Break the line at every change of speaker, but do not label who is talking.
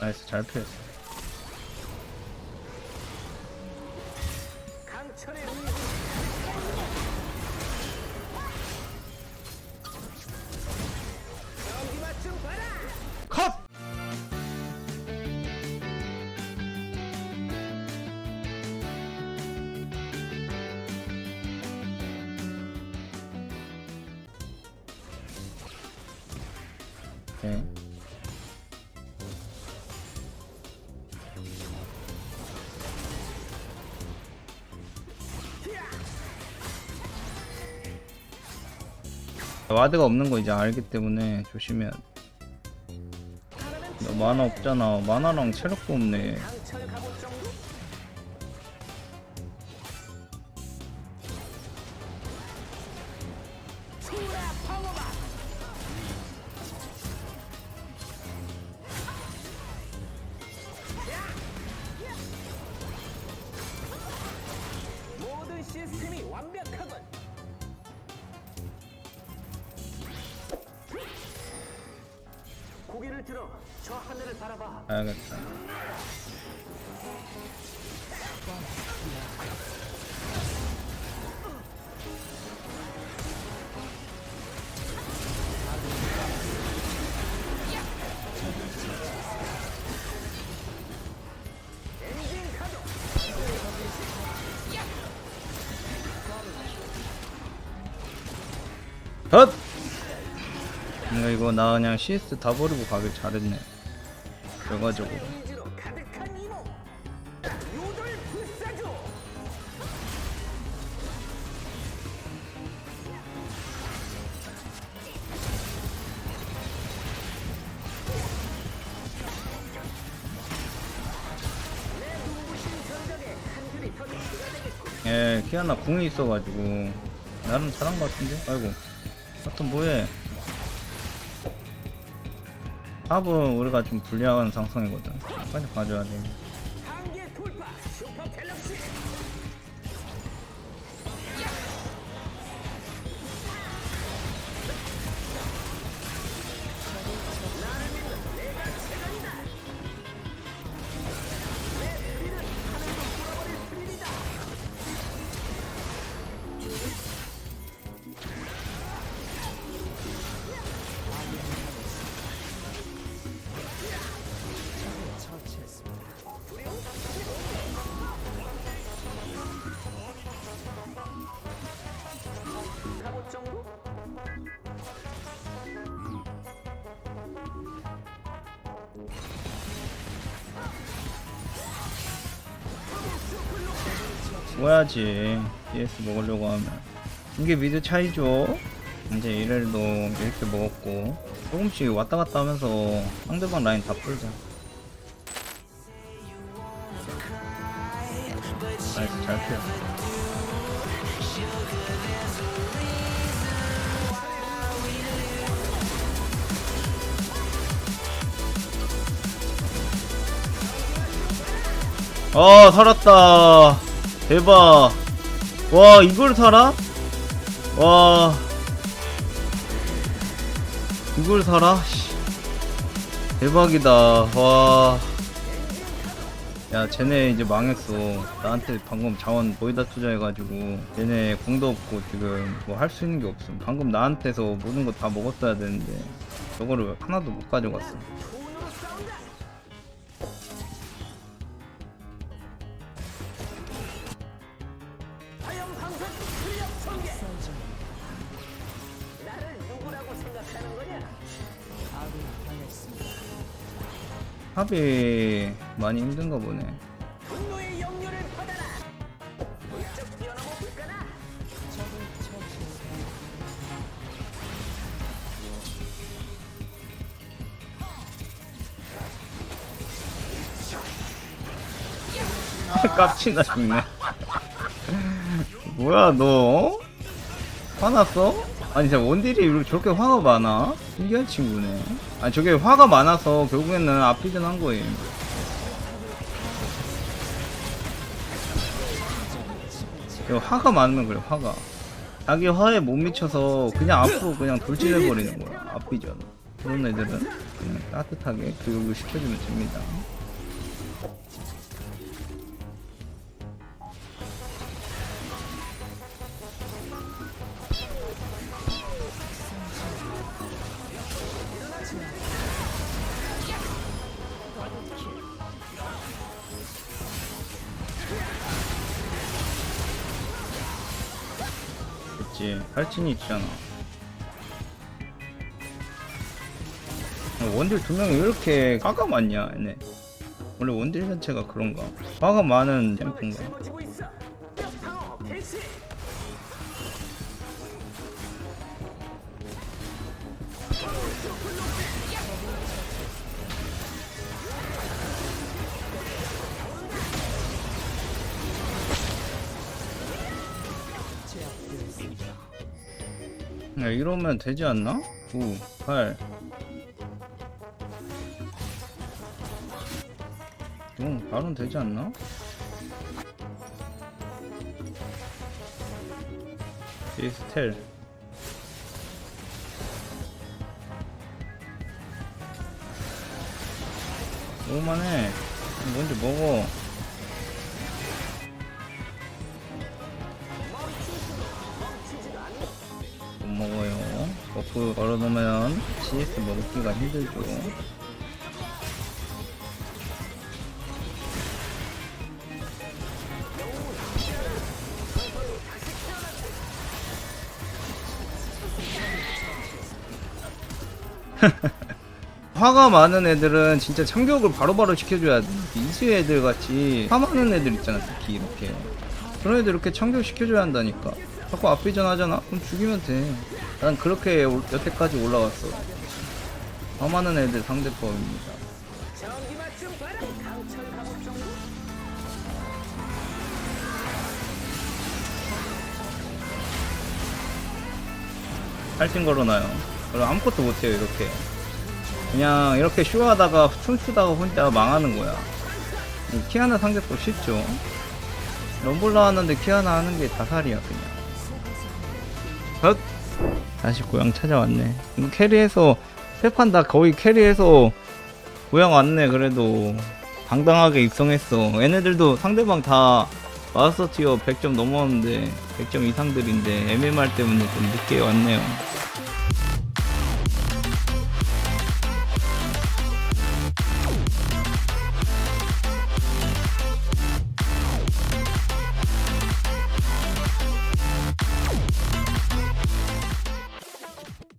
나이스 잘 피했어.
강철의 전
와드가 없는 거 이제 알기 때문에 조심해야 돼. 너 만화 없잖아. 만화랑 체력도 없네. 알겠다. 헛! 뭔가 이거 나 그냥 CS 다 버리고 가길 잘했네. 그래가지고. 예, 키아나 궁이 있어가지고. 나름 잘한 것 같은데? 아이고. 하여튼 뭐해. 합은 우리가 좀 불리한 상성이거든. 빨리 가져야 돼. 죽어야지. CS 먹으려고 하면. 이게 미드 차이죠? 이제 이렐도 이렇게 먹었고. 조금씩 왔다 갔다 하면서 상대방 라인 다 풀자. 나이스, 잘 피했어. 어 살았다 대박 와 이걸 살아? 와 이걸? 씨. 대박이다 와 야, 쟤네 이제 망했어. 나한테 방금 자원 거의 다 투자해가지고, 쟤네 공도 없고 지금 뭐 할 수 있는 게 없음. 방금 나한테서 모든 거 다 먹었어야 되는데, 저거를 하나도 못 가져갔어. 합이 많이 힘든가 보네. 깝치나 죽네. 뭐야 너? 화났어? 아니 진짜 원딜이 저렇게 화가 많아? 신기한 친구네. 아니 저게 화가 많아서 결국에는 앞비전 한 거예요. 이거 화가 많으면 그래 화가. 자기 화에 못 미쳐서 그냥 앞으로 그냥 돌진해버리는 거야 앞비전. 그런 애들은 그냥 따뜻하게 교육을 시켜주면 됩니다. 됐지. 할진이 있잖아. 원딜 두 명이 왜 이렇게 화가 많냐, 얘네. 원래 원딜 자체가 그런가? 화가 많은 챔프인가? 야, 이러면 되지 않나? 9, 8. 응, 바로 되지 않나? 이스텔. 오만해. 뭔지 먹어. 먹어요. 버프 걸어놓으면 CS 먹기가 힘들죠. 화가 많은 애들은 진짜 참교육을 바로바로 시켜줘야 돼. 이수 애들 같이 화 많은 애들 있잖아, 특히 이렇게. 그런 애들 이렇게 참교육 시켜줘야 한다니까. 자꾸 앞비전 하잖아? 그럼 죽이면 돼. 난 그렇게 올- 여태까지 올라왔어. 화 많은 애들 상대법입니다. 할진 걸어놔요. 그럼 아무것도 못해요, 이렇게. 그냥 이렇게 쇼하다가 춤추다가 혼자 망하는 거야. 이 키아나 상대법 쉽죠? 럼블 나왔는데 키아나 하는 게 다살이야, 그냥. 헛! 다시 고향 찾아왔네. 이거 캐리해서, 세판 다 거의 캐리해서 고향 왔네, 그래도. 당당하게 입성했어. 얘네들도 상대방 다 마스터 티어 100점 넘었는데, 100점 이상들인데, MMR 때문에 좀 늦게 왔네요.